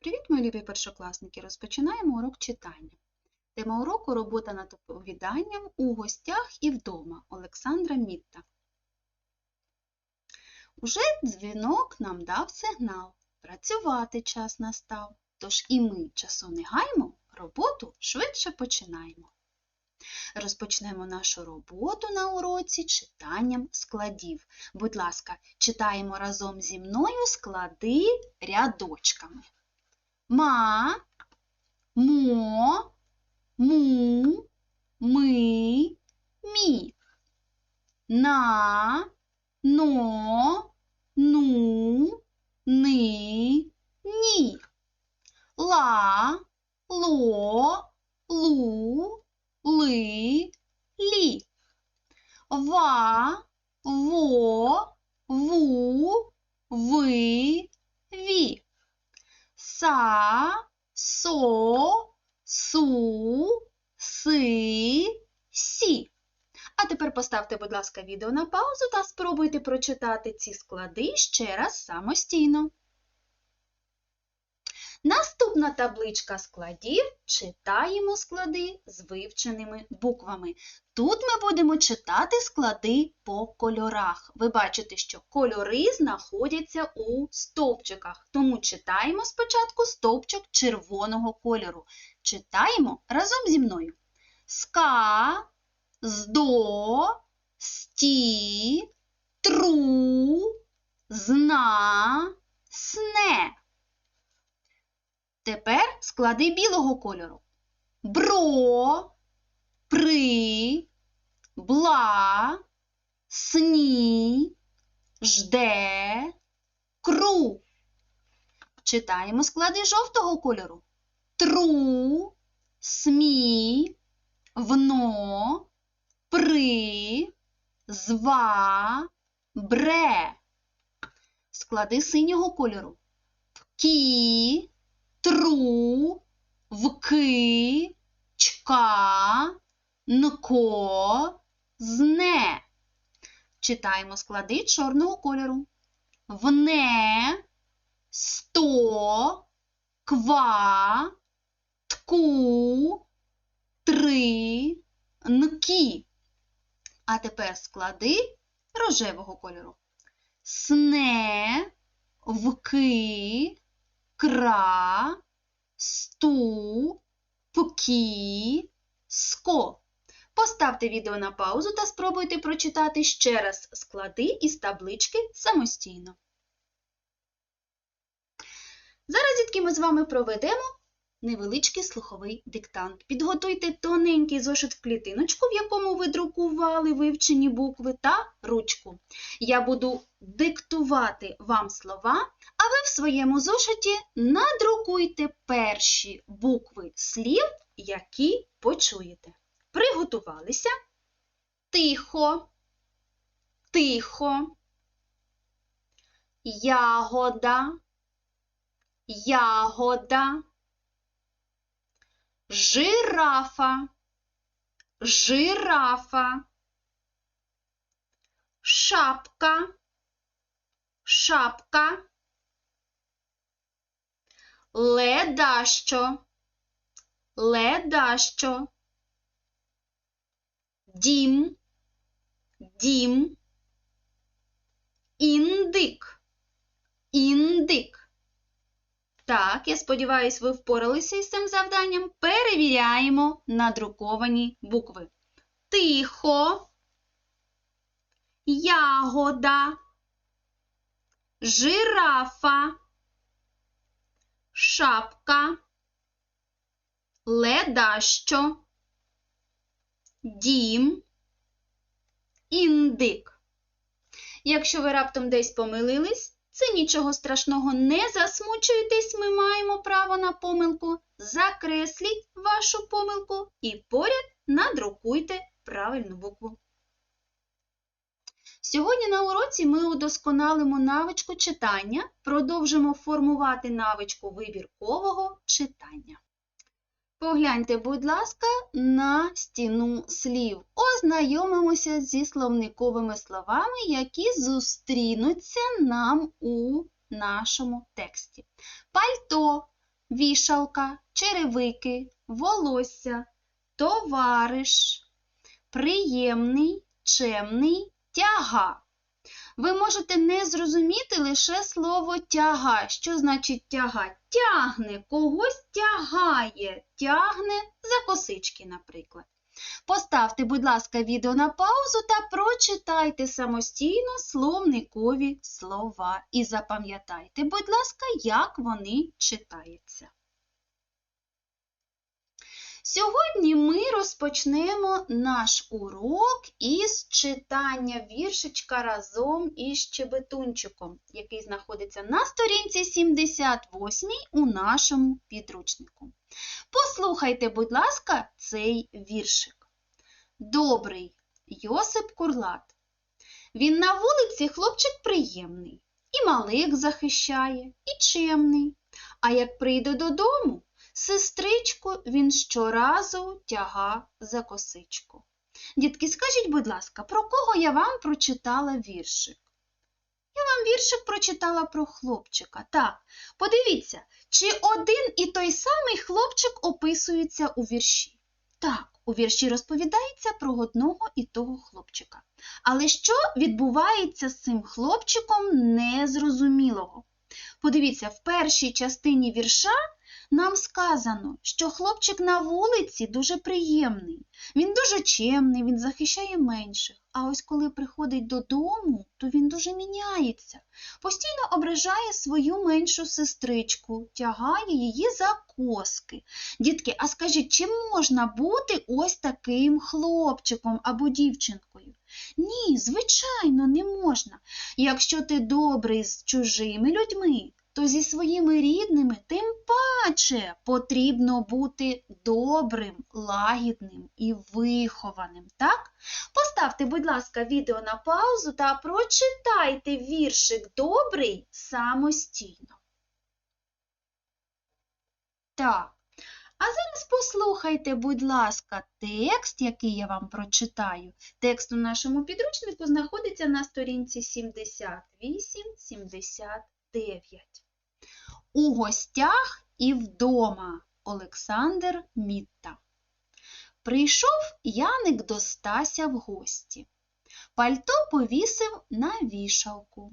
Привіт, мої любі першокласники! Розпочинаємо урок читання. Тема уроку робота над оповіданням у гостях і вдома Олександра Мітта. Уже дзвінок нам дав сигнал. Працювати час настав. Тож і ми часу не гаймо, роботу швидше починаємо. Розпочнемо нашу роботу на уроці читанням складів. Будь ласка, читаємо разом зі мною склади рядочками. Ма, мо, му, ми, мі. На, но, ну, ни. Ла, ло, лу, ли. Ва, во, ву, ви. Са, со, су, си, сі. А тепер поставте, будь ласка, відео на паузу та спробуйте прочитати ці склади ще раз самостійно. Наступна табличка складів читаємо склади з вивченими буквами. Тут ми будемо читати склади по кольорах. Ви бачите, що кольори знаходяться у стовпчиках, тому читаємо спочатку стовпчик червоного кольору. Читаємо разом зі мною. Ска, здо, сті, тру, зна, сне. Тепер склади білого кольору. Бро, при, бла, сні, жде, кру. Читаємо склади жовтого кольору. Тру, смі, вно, при, зва, бре. Склади синього кольору. Кі, тру, вки, чка, нко, зне. Читаємо склади чорного кольору. Вне, сто, ква, тку, три, нкі. А тепер склади рожевого кольору. Сне, вки, кра, сту, пкі, ско. Поставте відео на паузу та спробуйте прочитати ще раз склади із таблички самостійно. Зараз, дітки, ми з вами проведемо невеличкий слуховий диктант. Підготуйте тоненький зошит в клітиночку, в якому ви друкували вивчені букви та ручку. Я буду диктувати вам слова, а ви в своєму зошиті надрукуйте перші букви слів, які почуєте. Приготувалися. Тихо, тихо, ягода, ягода, жирафа, жирафа, шапка, шапка, ледащо, ледащо, дім, дім, індик, індик. Так, я сподіваюся, ви впоралися із цим завданням. Перевіряємо надруковані букви. Тихо, ягода, жирафа, шапка, ледащо, дім, індик. Якщо ви раптом десь помилились, це нічого страшного, не засмучуйтесь, ми маємо право на помилку. Закресліть вашу помилку і поряд надрукуйте правильну букву. Сьогодні на уроці ми удосконалимо навичку читання, продовжимо формувати навичку вибіркового читання. Погляньте, будь ласка, на стіну слів. Ознайомимося зі словниковими словами, які зустрінуться нам у нашому тексті. Пальто, вішалка, черевики, волосся, товариш, приємний, чемний, тяга. Ви можете не зрозуміти лише слово тяга. Що значить тяга? Тягне, когось тягає, тягне за косички, наприклад. Поставте, будь ласка, відео на паузу та прочитайте самостійно словникові слова. І запам'ятайте, будь ласка, як вони читаються. Сьогодні ми розпочнемо наш урок із читання віршичка разом із Щебетунчиком, який знаходиться на сторінці 78 у нашому підручнику. Послухайте, будь ласка, цей віршик. Добрий Йосип Курлат. Він на вулиці хлопчик приємний, і малих захищає, і чемний. А як прийде додому, Сестричку він щоразу тяга за косичку. Дітки, скажіть, будь ласка, про кого я вам прочитала віршик? Я вам віршик прочитала про хлопчика. Так, подивіться, чи один і той самий хлопчик описується у вірші? Так, у вірші розповідається про одного і того хлопчика. Але що відбувається з цим хлопчиком незрозумілого? Подивіться, в першій частині вірша нам сказано, що хлопчик на вулиці дуже приємний, він дуже чемний, він захищає менших. А ось коли приходить додому, то він дуже міняється, постійно ображає свою меншу сестричку, тягає її за коски. Дітки, а скажіть, чи можна бути ось таким хлопчиком або дівчинкою? Ні, звичайно, не можна. Якщо ти добрий з чужими людьми, то зі своїми рідними тим паче потрібно бути добрим, лагідним і вихованим. Так? Поставте, будь ласка, відео на паузу та прочитайте віршик добрий самостійно. Так. А зараз послухайте, будь ласка, текст, який я вам прочитаю. Текст у нашому підручнику знаходиться на сторінці 78-79. У гостях і вдома Олександр Мітта. Прийшов Яник до Стася в гості. Пальто повісив на вішалку,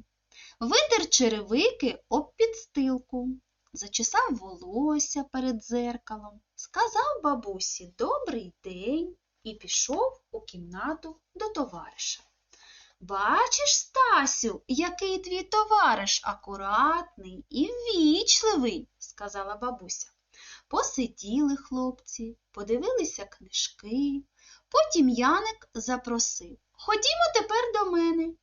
витер черевики об підстилку, зачесав волосся перед дзеркалом, сказав бабусі добрий день і пішов у кімнату до товариша. Бачиш, Стасю, який твій товариш акуратний і ввічливий, сказала бабуся. Посиділи хлопці, подивилися книжки. Потім Яник запросив Ходімо тепер до мене.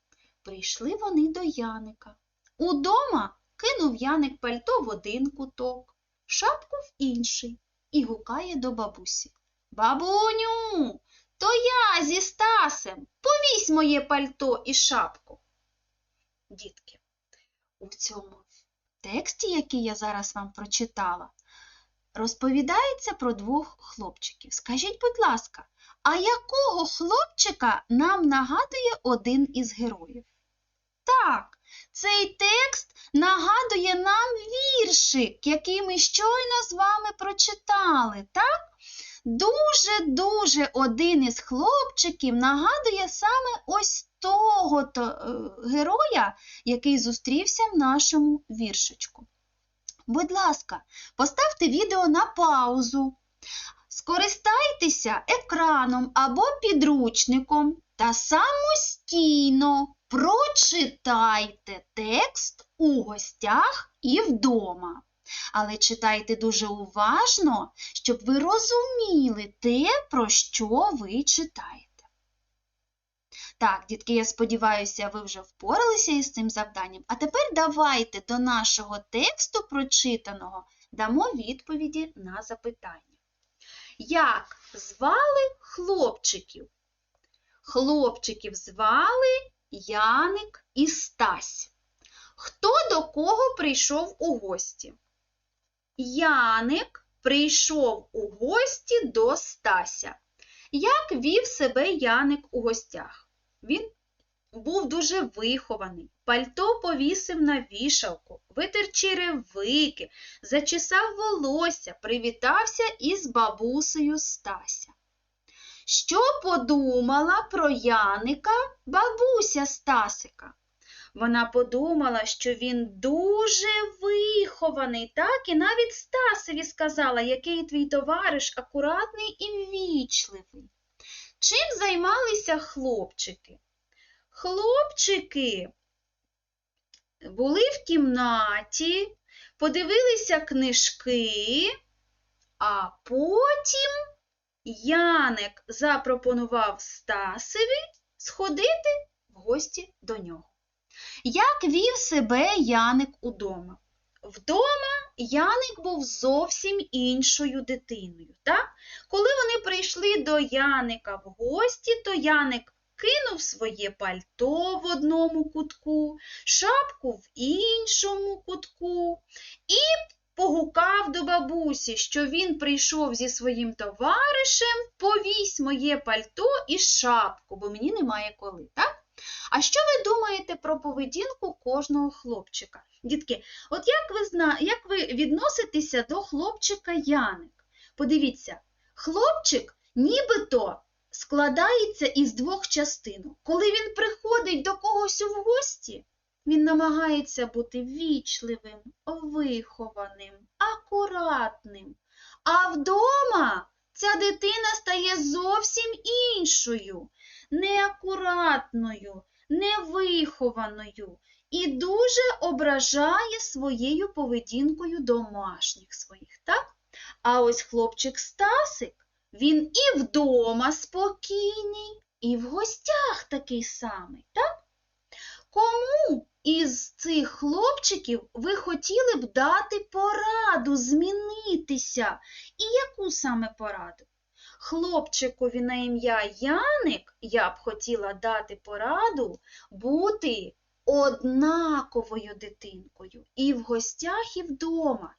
Прийшли вони до Яника. Удома кинув Яник пальто в один куток, шапку в інший і гукає до бабусі. Бабуню, то я зі Стасем. Повісь моє пальто і шапку. Дітки, у цьому тексті, який я зараз вам прочитала, розповідається про двох хлопчиків. Скажіть, будь ласка, а якого хлопчика нам нагадує один із героїв? Так, цей текст нагадує нам віршик, який ми щойно з вами прочитали, так? Дуже-дуже один із хлопчиків нагадує саме ось того -то, е, героя, який зустрівся в нашому віршичку. Будь ласка, поставте відео на паузу. Скористайтеся екраном або підручником та самостійно прочитайте текст у гостях і вдома. Але читайте дуже уважно, щоб ви розуміли те, про що ви читаєте. Так, дітки, я сподіваюся, ви вже впоралися із цим завданням. А тепер давайте до нашого тексту прочитаного дамо відповіді на запитання. Як звали хлопчиків? Хлопчиків звали Яник і Стась. Хто до кого прийшов у гості? Яник прийшов у гості до Стася. Як вів себе Яник у гостях? Він був дуже вихований, пальто повісив на вішалку, витер черевики, зачесав волосся, привітався із бабусею Стася. Що подумала про Яника бабуся Стасика? Вона подумала, що він дуже вихований, так і навіть Стасові сказала, який твій товариш акуратний і ввічливий. Чим займалися хлопчики? Хлопчики були в кімнаті, подивилися книжки, а потім Яник запропонував Стасові сходити в гості до нього. Як вів себе Яник удома? Вдома Яник був зовсім іншою дитиною. Так? Коли вони прийшли до Яника в гості, то Яник кинув своє пальто в одному кутку, шапку в іншому кутку і погукав до бабусі, що він прийшов зі своїм товаришем, повісь моє пальто і шапку, бо мені немає коли. так? А що ви думаєте про поведінку кожного хлопчика? Дітки, от як ви зна... як ви відноситеся до хлопчика Яник? Подивіться, хлопчик нібито складається із двох частин. Коли він приходить до когось у гості, він намагається бути вічливим, вихованим, акуратним. А вдома ця дитина стає зовсім іншою, неакуратною, невихованою і дуже ображає своєю поведінкою домашніх своїх. так? А ось хлопчик Стасик, він і вдома спокійний, і в гостях такий самий. так? Кому із цих хлопчиків ви хотіли б дати пораду змінитися? І яку саме пораду? Хлопчикові на ім'я Яник я б хотіла дати пораду бути однаковою дитинкою і в гостях, і вдома,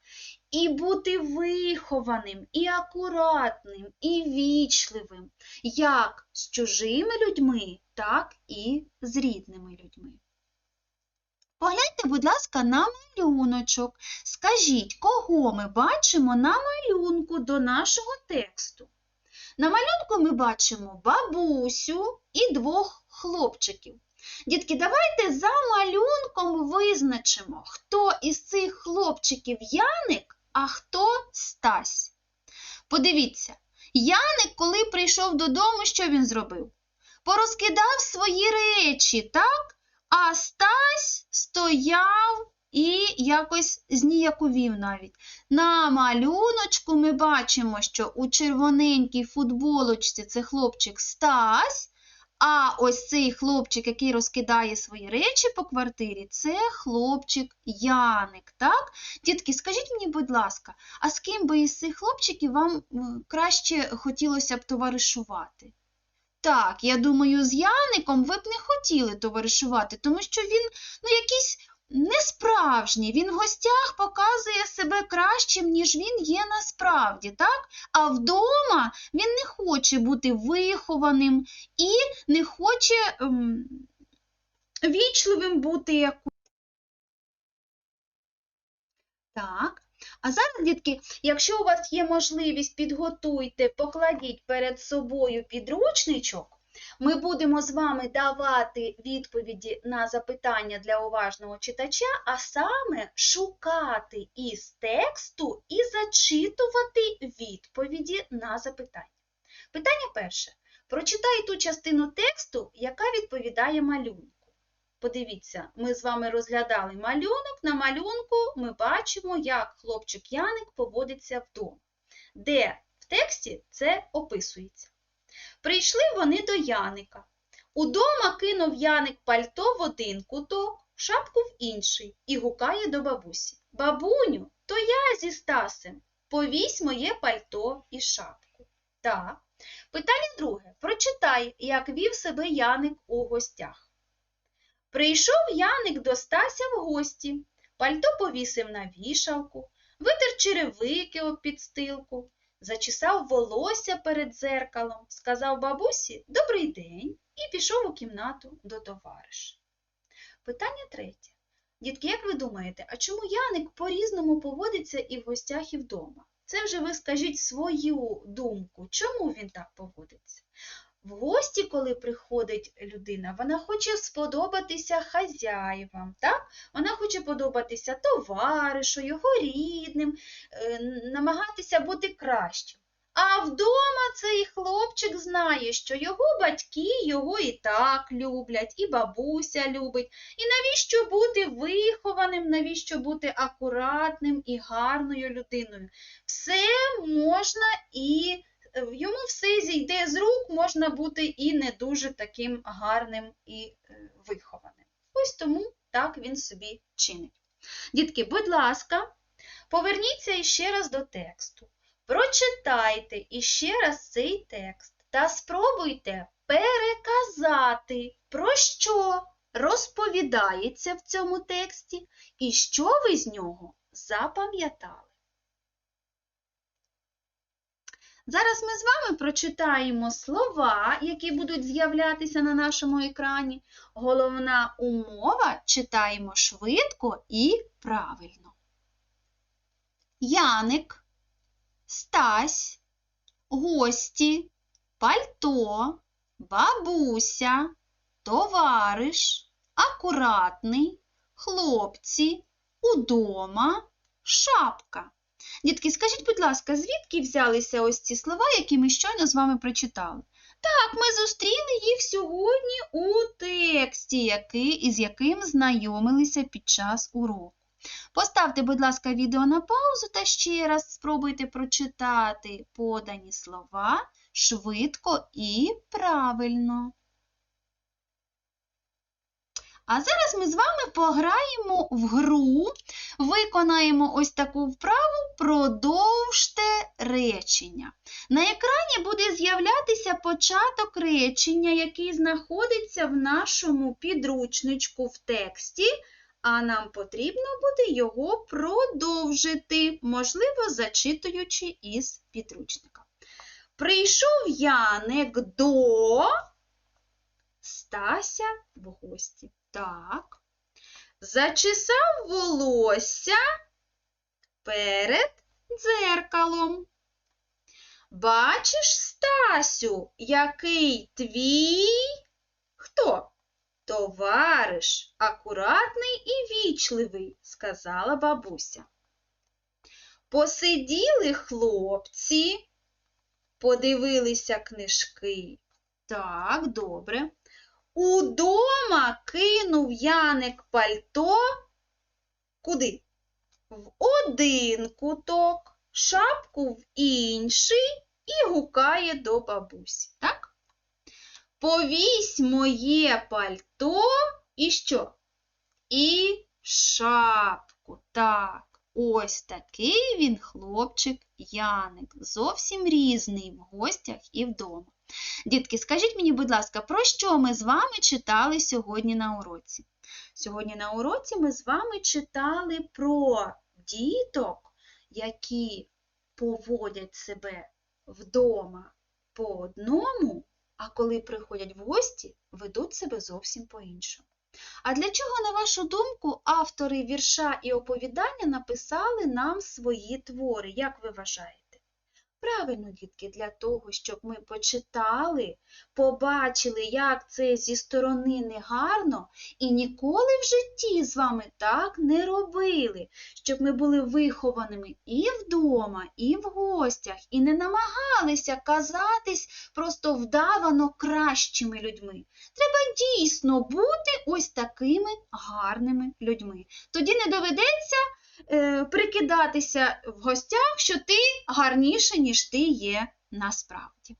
і бути вихованим, і акуратним, і вічливим, як з чужими людьми, так і з рідними людьми. Погляньте, будь ласка, на малюночок. Скажіть, кого ми бачимо на малюнку до нашого тексту? На малюнку ми бачимо бабусю і двох хлопчиків. Дітки, давайте за малюнком визначимо, хто із цих хлопчиків Яник, а хто Стась. Подивіться, Яник, коли прийшов додому, що він зробив? Порозкидав свої речі, так? А Стась стояв і якось зніяковів навіть. На малюночку ми бачимо, що у червоненькій футболочці це хлопчик Стась, а ось цей хлопчик, який розкидає свої речі по квартирі, це хлопчик Яник. так? Дітки, скажіть мені, будь ласка, а з ким би із цих хлопчиків вам краще хотілося б товаришувати? Так, я думаю, з Яником ви б не хотіли товаришувати, тому що він ну, якийсь несправжній, він в гостях показує себе кращим, ніж він є насправді, так? А вдома він не хоче бути вихованим і не хоче ем, вічливим бути як. Так. А зараз, дітки, якщо у вас є можливість, підготуйте, покладіть перед собою підручничок. Ми будемо з вами давати відповіді на запитання для уважного читача, а саме шукати із тексту і зачитувати відповіді на запитання. Питання перше. Прочитай ту частину тексту, яка відповідає малюнку. Подивіться, ми з вами розглядали малюнок. На малюнку ми бачимо, як хлопчик Яник поводиться вдома, де в тексті це описується. Прийшли вони до Яника. Удома кинув Яник пальто в один куток, шапку в інший і гукає до бабусі. Бабуню, то я зі Стасем. Повісь моє пальто і шапку. Так. Питання друге. Прочитай, як вів себе Яник у гостях. Прийшов Яник до Стася в гості, пальто повісив на вішалку, витер черевики об підстилку, зачесав волосся перед дзеркалом, сказав бабусі «Добрий день» і пішов у кімнату до товариша. Питання третє. Дітки, як ви думаєте, а чому Яник по-різному поводиться і в гостях, і вдома? Це вже ви скажіть свою думку, чому він так поводиться? В гості, коли приходить людина, вона хоче сподобатися хазяївам, так? Вона хоче подобатися товаришу, його рідним, е, намагатися бути кращим. А вдома цей хлопчик знає, що його батьки його і так люблять, і бабуся любить. І навіщо бути вихованим, навіщо бути акуратним і гарною людиною? Все можна і йому все зійде з рук, можна бути і не дуже таким гарним і е, вихованим. Ось тому так він собі чинить. Дітки, будь ласка, поверніться іще раз до тексту. Прочитайте іще раз цей текст та спробуйте переказати, про що розповідається в цьому тексті і що ви з нього запам'ятали. Зараз ми з вами прочитаємо слова, які будуть з'являтися на нашому екрані. Головна умова читаємо швидко і правильно. Яник, Стась, гості, пальто, бабуся, товариш, акуратний, хлопці, удома, шапка. Дітки, скажіть, будь ласка, звідки взялися ось ці слова, які ми щойно з вами прочитали? Так, ми зустріли їх сьогодні у тексті, який, із яким знайомилися під час уроку. Поставте, будь ласка, відео на паузу та ще раз спробуйте прочитати подані слова швидко і правильно. А зараз ми з вами пограємо в гру, виконаємо ось таку вправу продовжте речення. На екрані буде з'являтися початок речення, який знаходиться в нашому підручничку в тексті, а нам потрібно буде його продовжити, можливо, зачитуючи із підручника. Прийшов Яник до Стася в гості. Так. Зачесав волосся перед дзеркалом. Бачиш, Стасю, який твій хто? Товариш, акуратний і вічливий, сказала бабуся. Посиділи хлопці, подивилися книжки. Так, добре. Удома кинув Яник пальто куди? В один куток, шапку в інший і гукає до бабусі. Так? Повісь моє пальто і що? І шапку. Так, ось такий він хлопчик Яник. Зовсім різний в гостях і вдома. Дітки, скажіть мені, будь ласка, про що ми з вами читали сьогодні на уроці? Сьогодні на уроці ми з вами читали про діток, які поводять себе вдома по одному, а коли приходять в гості, ведуть себе зовсім по-іншому. А для чого, на вашу думку, автори вірша і оповідання написали нам свої твори? Як ви вважаєте? Правильно, дітки, для того, щоб ми почитали, побачили, як це зі сторони негарно, і ніколи в житті з вами так не робили, щоб ми були вихованими і вдома, і в гостях, і не намагалися казатись просто вдавано кращими людьми. Треба дійсно бути ось такими гарними людьми. Тоді не доведеться прикидатися в гостях, що ти гарніше, ніж ти є насправді.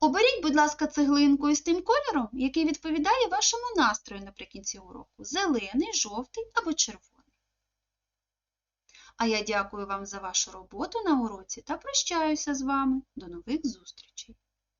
Оберіть, будь ласка, цеглинку із тим кольором, який відповідає вашому настрою наприкінці уроку зелений, жовтий або червоний. А я дякую вам за вашу роботу на уроці та прощаюся з вами. До нових зустрічей!